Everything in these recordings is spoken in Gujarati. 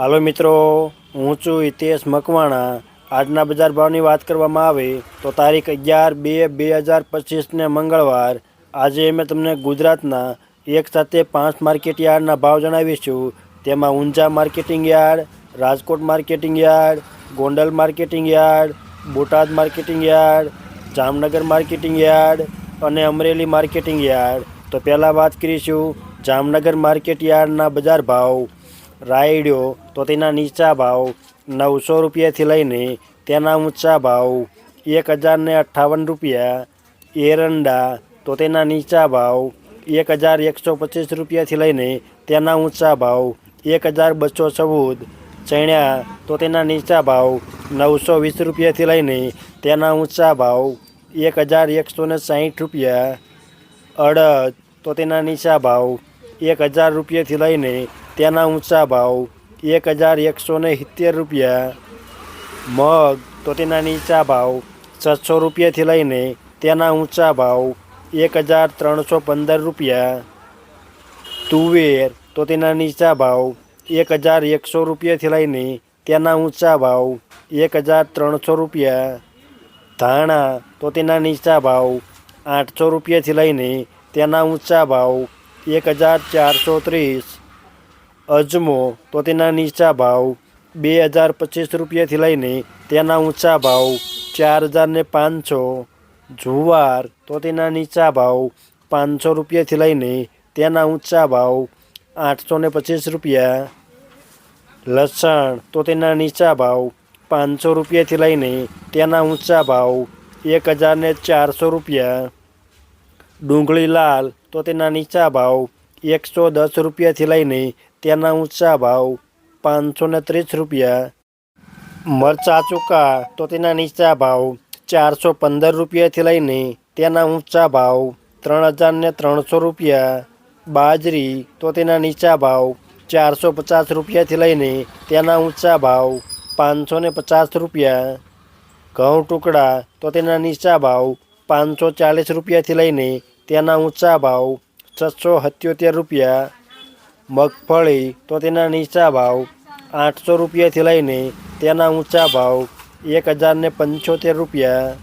હાલો મિત્રો, હું છું હિતેશ મકવાણા. આજના બજાર ભાવની વાત કરવામાં આવે તો તારીખ અગિયાર બે બે હજાર પચીસને મંગળવાર. આજે મેં તમને ગુજરાતના એક સાથે પાંચ માર્કેટ યાર્ડના ભાવ જણાવીશું. તેમાં Unjha marketing yard, Rajkot marketing yard, Gondal marketing yard, Botad marketing yard, Jamnagar marketing yard અને અમરેલી માર્કેટિંગ યાર્ડ. તો પહેલાં વાત કરીશું જામનગર માર્કેટ યાર્ડના બજાર ભાવ. રાયડ્યો તો તેના નીચા ભાવ નવસો રૂપિયાથી લઈને તેના ઊંચા ભાવ એક હજારને અઠ્ઠાવન રૂપિયા. એરંડા, તો તેના નીચા ભાવ એક હજાર એકસો પચીસ રૂપિયાથી લઈને તેના ઊંચા ભાવ એક હજાર બસો ચૌદ. ચણ્યા, તો તેના નીચા ભાવ નવસો વીસ રૂપિયાથી લઈને તેના ઊંચા ભાવ એક હજાર એકસો ને સાહીઠ રૂપિયા. અડદ, તો તેના નીચા ભાવ એક હજાર રૂપિયાથી લઈને તેના ઊંચા ભાવ એક હજાર એકસો ને સિત્તેર રૂપિયા. મગ તો તેના નીચા ભાવ છસો રૂપિયાથી લઈને તેના ઊંચા ભાવ એક હજાર ત્રણસો પંદર રૂપિયા. તુવેર તો તેના નીચા ભાવ એક હજાર એકસો રૂપિયાથી લઈને તેના ઊંચા ભાવ એક હજાર ત્રણસો રૂપિયા. ધાણા તો તેના નીચા ભાવ આઠસો રૂપિયાથી લઈને તેના ઊંચા ભાવ એક હજાર ચારસો ત્રીસ. અજમો તો તેના નીચા ભાવ બે હજાર પચીસ રૂપિયાથી લઈને તેના ઊંચા ભાવ ચાર હજાર ને પાંચસો. જુવાર તો તેના નીચા ભાવ પાંચસો રૂપિયાથી લઈને તેના ઊંચા ભાવ આઠસો ને પચીસ રૂપિયા. લસણ તો તેના નીચા ભાવ પાંચસો રૂપિયાથી લઈને તેના ઊંચા ભાવ એક હજાર ને ચારસો રૂપિયા. ડુંગળી લાલ તો તેના નીચા ભાવ એકસો દસ રૂપિયાથી લઈને તેના ઊંચા ભાવ પાંચસો ને ત્રીસ રૂપિયા. મરચા ચૂકા તો તેના નીચા ભાવ ચારસો પંદર રૂપિયાથી લઈને તેના ઊંચા ભાવ ત્રણ હજાર ને ત્રણસો રૂપિયા. બાજરી તો તેના નીચા ભાવ ચારસો પચાસ રૂપિયાથી લઈને તેના ઊંચા ભાવ પાંચસો ને પચાસ રૂપિયા. ઘઉં ટુકડા તો તેના નીચા ભાવ પાંચસો ચાલીસ રૂપિયાથી લઈને તેના ઊંચા ભાવ છસો સત્યોતેર રૂપિયા, મગફળી તો તેના નીચા ભાવ આઠસો રૂપિયાથી લઈને તેના ઊંચા ભાવ એક હજારને પંચોતેર રૂપિયા.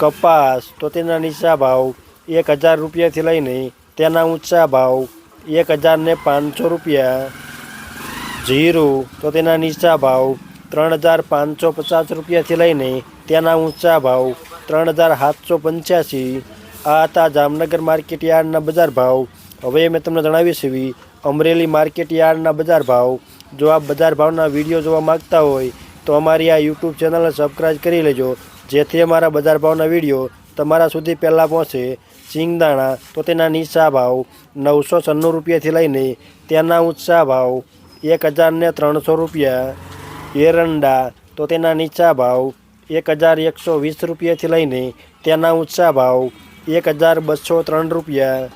કપાસ તો તેના નીચા ભાવ એક હજાર રૂપિયાથી લઈને તેના ઊંચા ભાવ એક હજારને પાંચસો રૂપિયા. જીરું તો તેના નીચા ભાવ ત્રણ હજાર પાંચસો પચાસ રૂપિયાથી લઈને તેના ઊંચા ભાવ ત્રણ હજાર સાતસો પંચ્યાસી. આ હતા જામનગર માર્કેટ યાર્ડના બજાર ભાવ. હવે મેં તમને જણાવી છીએ અમરેલી માર્કેટ યાર્ડના બજાર ભાવ. જો આપ બજાર ભાવના વીડિયો જોવા માગતા હોય, તો અમારી આ યુટ્યુબ ચેનલને સબસ્ક્રાઈબ કરી લેજો. જેથી અમારા બજાર ભાવના વીડિયો તમારા સુધી પહેલાં પહોંચે. સિંગદાણા તો તેના નીચા ભાવ નવસો છન્નું રૂપિયાથી લઈને તેના ઊંચા ભાવ એક હજારને ત્રણસો રૂપિયા. એરંડા, તો તેના નીચા ભાવ એક હજાર એકસો વીસ રૂપિયાથી લઈને તેના ઊંચા ભાવ એક હજાર બસો ત્રણ રૂપિયા.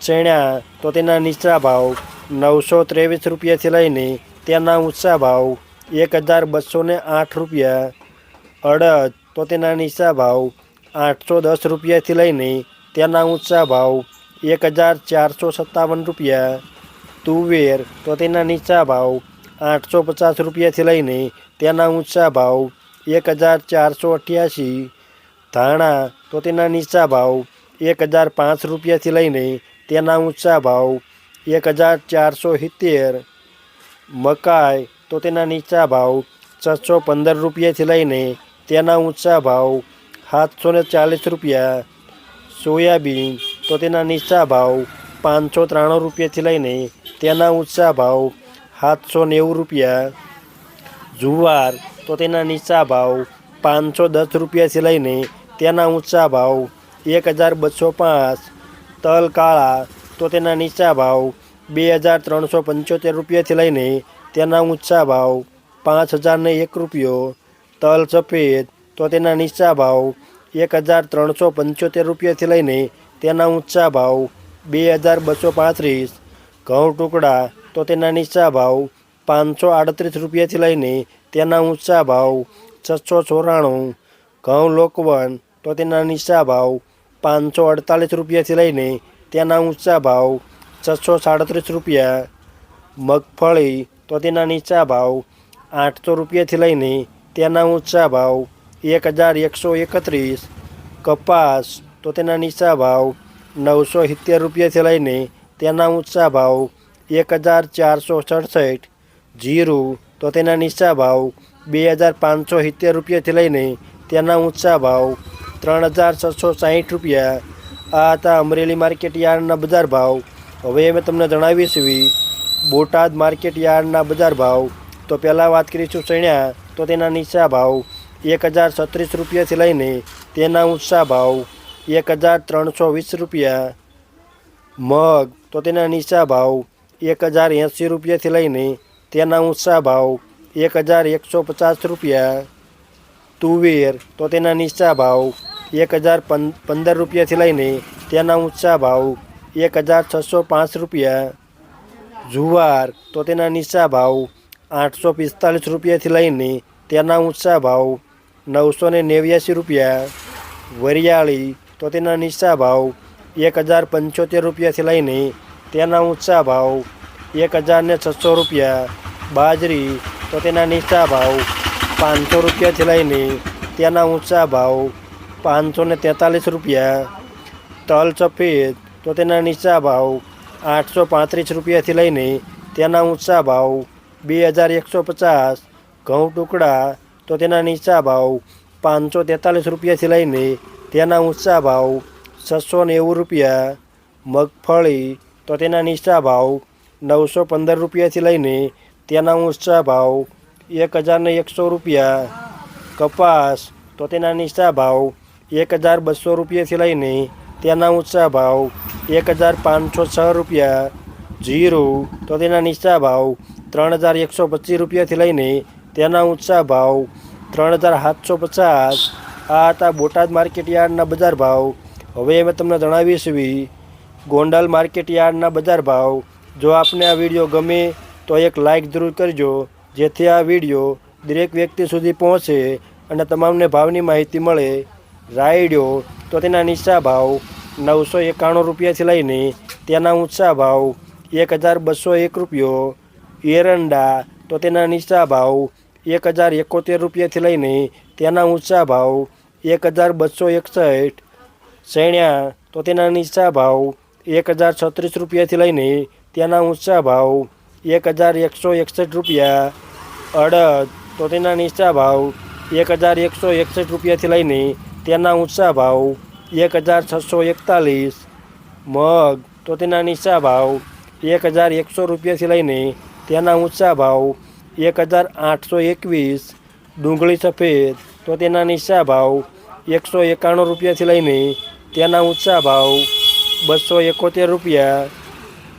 ચણા તો તેના નીચા ભાવ નવસો ત્રેવીસ રૂપિયાથી લઈને તેના ઊંચા ભાવ એક હજાર બસો આઠ રૂપિયા. અડદ તો તેના નીચા ભાવ આઠસો દસ રૂપિયાથી લઈને તેના ઊંચા ભાવ એક હજાર ચારસો સત્તાવન રૂપિયા. તુવેર તો તેના નીચા ભાવ આઠસો પચાસ રૂપિયાથી લઈને તેના ઊંચા ભાવ એક હજાર ચારસો અઠ્યાસી. ધાણા તો તેના નીચા ભાવ એક હજાર પાંચ રૂપિયાથી લઈને તેના ઊંચા ભાવ એક હજાર ચારસો સિત્તેર. મકાઈ તો તેના નીચા ભાવ છસો પંદર રૂપિયાથી લઈને તેના ઊંચા ભાવ સાતસો ને ચાલીસ રૂપિયા. સોયાબીન તો તેના નીચા ભાવ પાંચસો ત્રાણું રૂપિયાથી લઈને તેના ઊંચા ભાવ સાતસો નેવું રૂપિયા. જુવાર તો તેના નીચા ભાવ પાંચસો દસ રૂપિયાથી લઈને તેના ઊંચા ભાવ એક હજાર બસો પાંચ, તલ કાળા તો તેના નીચા ભાવ બે હજાર ત્રણસો પંચોતેર રૂપિયાથી લઈને તેના ઊંચા ભાવ પાંચ હજારને એક રૂપિયો, તલ સફેદ તો તેના નીચા ભાવ એક હજાર ત્રણસો પંચોતેર રૂપિયાથી લઈને તેના ઊંચા ભાવ બે હજાર બસો પાંત્રીસ, ઘઉં ટુકડા તો તેના નીચા ભાવ પાંચસો આડત્રીસ રૂપિયાથી લઈને તેના ઊંચા ભાવ છસો ચોરાણું, ઘઉં લોકવન તો તેના નીચા ભાવ પાંચસો અડતાલીસ રૂપિયાથી લઈને તેના ઊંચા ભાવ છસો સાડત્રીસ રૂપિયા. મગફળી તો તેના નીચા ભાવ આઠસો રૂપિયાથી લઈને તેના ઊંચા ભાવ એક હજાર એકસો એકત્રીસ. કપાસ તો તેના નીચા ભાવ નવસો સિત્તેર રૂપિયાથી લઈને તેના ઊંચા ભાવ એક હજાર ચારસો સડસઠ. જીરું તો તેના નીચા ભાવ બે હજાર પાંચસો સિત્તેર રૂપિયાથી લઈને તેના ઊંચા ભાવ ત્રણ હજાર છસો સાહીઠ રૂપિયા. આ હતા અમરેલી માર્કેટ યાર્ડના બજાર ભાવ. હવે અમે તમને જણાવીએ છીએ બોટાદ માર્કેટ યાર્ડના બજાર ભાવ. તો પહેલાં વાત કરીશું ચણ્યા તો તેના નીચા ભાવ. એક હજાર છત્રીસ રૂપિયાથી લઈને તેના ઊંચા ભાવ. એક હજાર ત્રણસો વીસ રૂપિયા. મગ, તો તેના નીચા ભાવ. એક હજાર એંસી રૂપિયાથી લઈને તેના ઊંચા ભાવ. એક હજાર એકસો પચાસ રૂપિયા. તુવેર, તો તેના નીચા ભાવ. એક હજાર પંદર રૂપિયાથી લઈને તેના ઊંચા ભાવ એક હજાર છસો પાંચ રૂપિયા. જુવાર તો તેના નીચા ભાવ આઠસો પિસ્તાલીસ રૂપિયાથી લઈને તેના ઊંચા ભાવ નવસો ને નેવ્યાસી રૂપિયા. વરિયાળી તો તેના નીચા ભાવ એક હજાર પંચોતેર રૂપિયાથી લઈને તેના ઊંચા ભાવ એક હજાર ને છસો રૂપિયા. બાજરી તો તેના નીચા ભાવ પાંચસો રૂપિયાથી લઈને તેના ઊંચા ભાવ પાંચસો ને તેતાલીસ રૂપિયા તલ સફેદ તો તેના નીચા ભાવ આઠસો પાંત્રીસ રૂપિયાથી લઈને તેના ઊંચા ભાવ બે હજાર એકસો પચાસ ઘઉં ટુકડા તો તેના નીચા ભાવ પાંચસો તેતાલીસ રૂપિયાથી લઈને તેના ઊંચા ભાવ છસો નેવું રૂપિયા મગફળી તો તેના નીચા ભાવ નવસો પંદર રૂપિયાથી લઈને તેના ઊંચા ભાવ એક હજારને એકસો રૂપિયા કપાસ તો તેના નીચા ભાવ એક હજાર બસો રૂપિયાથી લઈને તેના ઊંચા ભાવ એક હજાર પાંચસો છ રૂપિયા. જીરું, તો તેના નીચા ભાવ ત્રણ હજાર એકસો પચીસ રૂપિયાથી લઈને તેના ઊંચા ભાવ ત્રણ હજાર સાતસો પચાસ. આ હતા બોટાદ માર્કેટ યાર્ડના બજાર ભાવ. હવે અમે તમને જણાવીશ ગોંડલ માર્કેટ યાર્ડના બજાર ભાવ. જો આપને આ વીડિયો ગમે તો એક લાઈક જરૂર કરજો, જેથી આ વીડિયો દરેક વ્યક્તિ સુધી પહોંચે અને તમામને ભાવની માહિતી મળે. રાયડ્યો તો તેના નીચા ભાવ નવસો એકાણું રૂપિયાથી લઈને તેના ઊંચા ભાવ એક હજાર બસો એક રૂપિયો. એરંડા, તો તેના નીચા ભાવ એક હજાર એકોતેર રૂપિયાથી લઈને તેના ઊંચા ભાવ એક હજાર બસો એકસઠ. સૈણ્યા તો તેના નીચા ભાવ એક હજાર છત્રીસ રૂપિયાથી લઈને તેના ઊંચા ભાવ એક હજાર એકસો એકસઠ રૂપિયા. અડદ, તો તેના નીચા ભાવ એક હજાર એકસો એકસઠ રૂપિયાથી લઈને તેના ઊંચા ભાવ એક હજાર છસો એકતાલીસ. મગ તો તેના નીચા ભાવ એક હજાર એકસો રૂપિયાથી લઈને તેના ઊંચા ભાવ એક હજાર આઠસો એકવીસ. ડુંગળી સફેદ તો તેના નીચા ભાવ એકસો એકાણું રૂપિયાથી લઈને તેના ઊંચા ભાવ બસો એકોતેર રૂપિયા.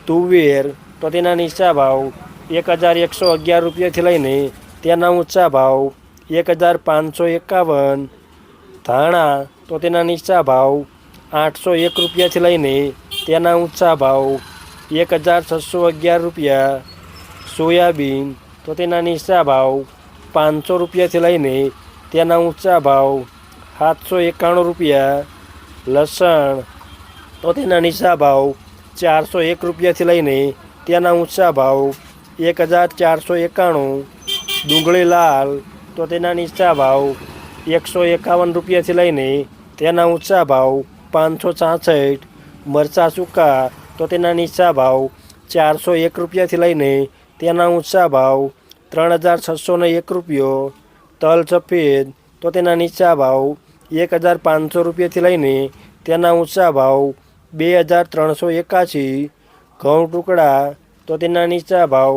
તુવેર તો તેના નીચા ભાવ એક હજાર એકસો અગિયાર રૂપિયાથી લઈને તેના ઊંચા ભાવ એક હજાર પાંચસો એકાવન. ધાણા, તો તેના નીચા ભાવ આઠસો એક રૂપિયાથી લઈને તેના ઊંચા ભાવ એક હજાર છસો અગિયાર રૂપિયા. સોયાબીન, તો તેના નીચા ભાવ પાંચસો રૂપિયાથી લઈને તેના ઊંચા ભાવ સાતસો એકાણું રૂપિયા. લસણ, તો તેના નીચા ભાવ ચારસો એક રૂપિયાથી લઈને તેના ઊંચા ભાવ એક હજાર ચારસો એકાણું. ડુંગળી લાલ, તો તેના નીચા ભાવ એકસો એકાવન રૂપિયાથી લઈને તેના ઊંચા ભાવ પાંચસો છાસઠ, મરચાં સૂકા તો તેના નીચા ભાવ ચારસો એક રૂપિયાથી લઈને તેના ઊંચા ભાવ ત્રણ હજાર છસો એક રૂપિયો, તલ સફેદ તો તેના નીચા ભાવ એક હજાર પાંચસો રૂપિયાથી લઈને તેના ઊંચા ભાવ બે હજાર ત્રણસો એકાશી, ઘઉં ટુકડા તો તેના નીચા ભાવ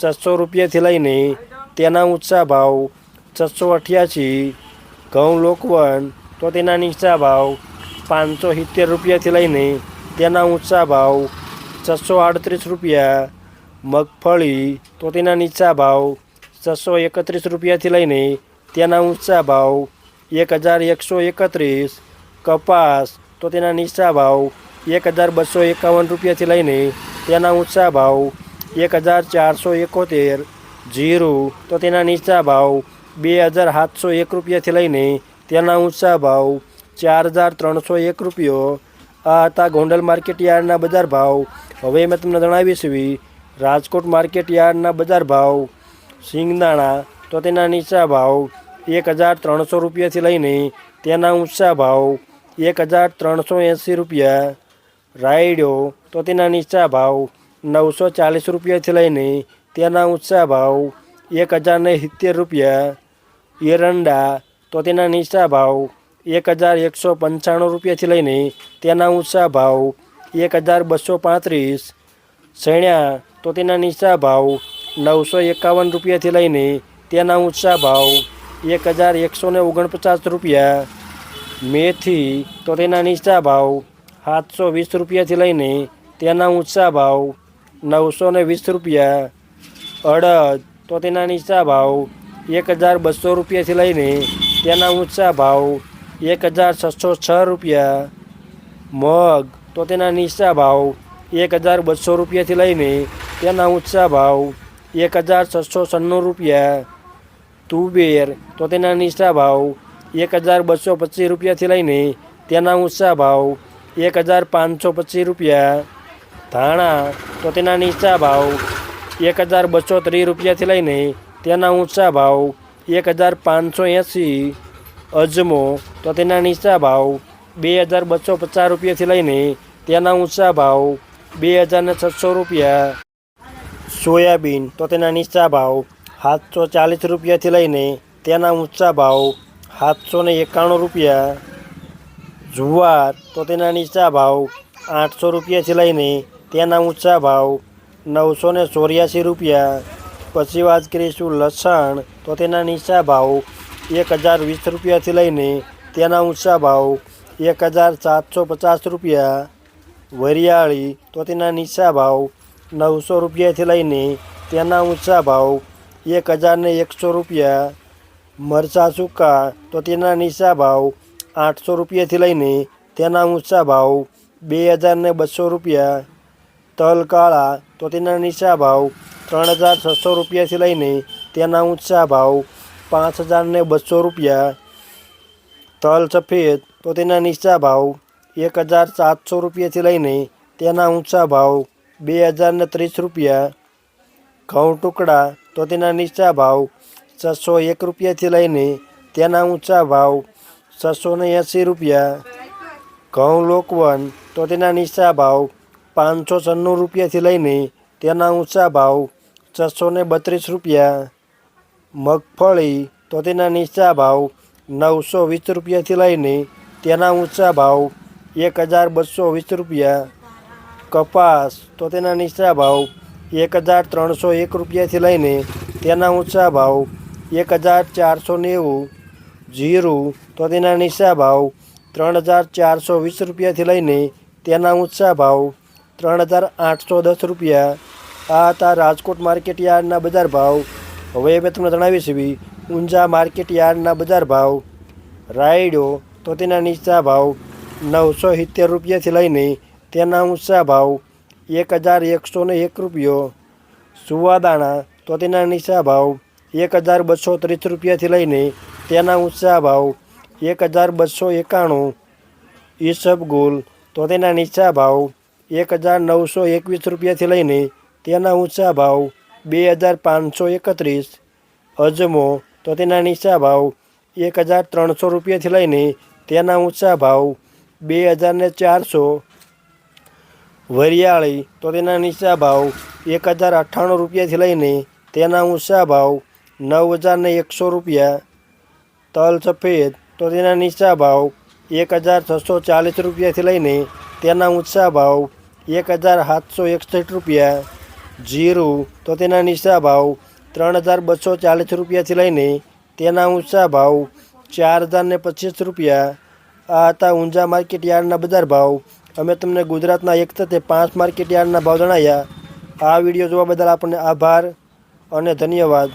છસો રૂપિયાથી લઈને તેના ઊંચા ભાવ છસો અઠ્યાસી ઘઉં લોકવન, તો તેના નીચા ભાવ પાંચસો સિત્તેર રૂપિયાથી લઈને તેના ઊંચા ભાવ છસો આડત્રીસ રૂપિયા. મગફળી, તો તેના નીચા ભાવ છસો એકત્રીસ રૂપિયાથી લઈને તેના ઊંચા ભાવ એક હજાર એકસો એકત્રીસ. કપાસ, તો તેના નીચા ભાવ એક હજાર બસો એકાવન રૂપિયાથી લઈને તેના ઊંચા ભાવ એક હજાર ચારસો એકોતેર. જીરું, તો તેના નીચા ભાવ બે હજાર સાતસો એક રૂપિયાથી લઈને તેના ઊંચા ભાવ ચાર હજાર ત્રણસો એક રૂપિયો. આ હતા ગોંડલ માર્કેટ યાર્ડના બજાર ભાવ. હવે મેં તમને જણાવીશ રાજકોટ માર્કેટ યાર્ડના બજાર ભાવ. સિંગદાણા તો તેના નીચા ભાવ એક હજાર ત્રણસો રૂપિયાથી લઈને તેના ઊંચા ભાવ એક હજાર ત્રણસો એંસી રૂપિયા. રાયડો તો તેના નીચા ભાવ નવસો ચાલીસ રૂપિયાથી લઈને તેના ઊંચા ભાવ એક હજારને સિત્તેર રૂપિયા. એરંડા તો તેના નીચા ભાવ એક હજાર એકસો પંચાણું રૂપિયાથી લઈને તેના ઊંચા ભાવ એક હજાર બસો પાંત્રીસ. સૈણ્યા, તો તેના નીચા ભાવ નવસો એકાવન રૂપિયાથી લઈને તેના ઊંચા ભાવ એક હજાર એકસો ને ઓગણપચાસ રૂપિયા. મેથી, તો તેના નીચા ભાવ સાતસો વીસ રૂપિયાથી લઈને તેના ઊંચા ભાવ નવસો ને વીસ રૂપિયા. અડદ, તો તેના નીચા ભાવ એક હજાર બસો રૂપિયાથી લઈને તેના ઊંચા ભાવ એક હજાર છસો છ રૂપિયા. મગ તો તેના નીચા ભાવ એક હજાર બસો રૂપિયાથી લઈને તેના ઊંચા ભાવ એક હજાર છસો છન્નું રૂપિયા. તુબેર તો તેના નીચા ભાવ એક હજાર બસો પચીસ રૂપિયાથી લઈને તેના ઊંચા ભાવ એક હજાર પાંચસો પચીસ રૂપિયા. ધાણા તો તેના નીચા ભાવ એક હજાર બસો ત્રીસ રૂપિયાથી લઈને તેના ઊંચા ભાવ એક હજાર પાંચસો એંસી અજમો. તો તેના નીચા ભાવ બે હજાર બસો પચાસ રૂપિયાથી લઈને તેના ઊંચા ભાવ બે હજાર ને છસો રૂપિયા. સોયાબીન, તો તેના નીચા ભાવ સાતસો ચાલીસ રૂપિયાથી લઈને તેના ઊંચા ભાવ સાતસો ને એકાણું રૂપિયા. જુવાર, તો તેના નીચા ભાવ આઠસો રૂપિયાથી લઈને તેના ઊંચા ભાવ નવસો ને ચોર્યાસી રૂપિયા. પછી વાત કરીશું લસણ. તો તેના નીચા ભાવ એક હજાર વીસ રૂપિયાથી લઈને તેના ઊંચા ભાવ એક હજાર સાતસો પચાસ રૂપિયા. વરિયાળી, તો તેના નીચા ભાવ નવસો રૂપિયાથી લઈને તેના ઊંચા ભાવ એક હજારને એકસો રૂપિયા. મરચાં સૂકા, તો તેના નીચા ભાવ આઠસો રૂપિયાથી લઈને તેના ઊંચા ભાવ બે હજારને બસો રૂપિયા. તલ કાળા, તો તેના નીચા ભાવ ત્રણ હજાર છસો રૂપિયાથી લઈને તેના ઊંચા ભાવ પાંચ હજારને બસો રૂપિયા. તલ સફેદ તો તેના નીચા ભાવ એક હજાર સાતસો રૂપિયાથી લઈને તેના ઊંચા ભાવ બે હજારને ત્રીસ રૂપિયા. ઘઉં ટુકડા તો તેના નીચા ભાવ છસો એક રૂપિયાથી લઈને તેના ઊંચા ભાવ છસો ને એંસી રૂપિયા. ઘઉં લોકવન તો તેના નીચા ભાવ પાંચસો છન્નું રૂપિયાથી લઈને તેના ઊંચા ભાવ છસો ને બત્રીસ રૂપિયા. મગફળી તો તેના નીચા ભાવ નવસો વીસ રૂપિયાથી લઈને તેના ઊંચા ભાવ એક હજાર બસો વીસ રૂપિયા. કપાસ તો તેના નીચા ભાવ એક હજાર ત્રણસો એક રૂપિયાથી લઈને તેના ઊંચા ભાવ એક હજાર ચારસો નેવું. જીરું તો તેના નીચા ભાવ ત્રણ હજાર ચારસો વીસ રૂપિયાથી લઈને તેના ઊંચા ભાવ ત્રણ હજાર આઠસો દસ રૂપિયા. આ હતા રાજકોટ માર્કેટ યાર્ડના બજાર ભાવ. હવે મેં તમને જણાવી છે ઊંઝા માર્કેટ યાર્ડના બજાર ભાવ. રાયડો તો તેના નીચા ભાવ, નવસો સિત્તેર રૂપિયાથી લઈને તેના ઊંચા ભાવ, એક હજાર એકસો ને એક રૂપિયો. સુવાદાણા તો તેના નીચા ભાવ, એક હજાર બસો ત્રીસ રૂપિયાથી લઈને તેના ઊંચા ભાવ, એક હજાર બસો એકાણું. ઈસબગુલ તો તેના નીચા ભાવ, એક હજાર નવસો એકવીસ રૂપિયાથી લઈને તેના ઊંચા ભાવ બે હજાર પાંચસો એકત્રીસ, અજમો તો તેના નીચા ભાવ એક હજાર ત્રણસો રૂપિયાથી લઈને તેના ઊંચા ભાવ બે હજારને ચારસો, વરિયાળી તો તેના નીચા ભાવ એક હજાર અઠ્ઠાણું રૂપિયાથી લઈને તેના ઊંચા ભાવ નવ હજારને એકસો રૂપિયા, તલ સફેદ તો તેના નીચા ભાવ એક હજાર છસો ચાલીસ રૂપિયાથી લઈને તેના ઊંચા ભાવ એક હજાર સાતસો એકસઠ રૂપિયા જીરું, તો તેના નીચા ભાવ ત્રણ હજાર બસો ચાલીસ રૂપિયાથી લઈને તેના ઊંચા ભાવ ચાર હજારને પચીસ રૂપિયા. આ હતા ઊંઝા માર્કેટ યાર્ડના બજાર ભાવ. અમે તમને ગુજરાતના એક સાથે પાંચ માર્કેટ યાર્ડના ભાવ જણાવ્યા આ વીડિયો જોવા બદલ આપણને આભાર અને ધન્યવાદ.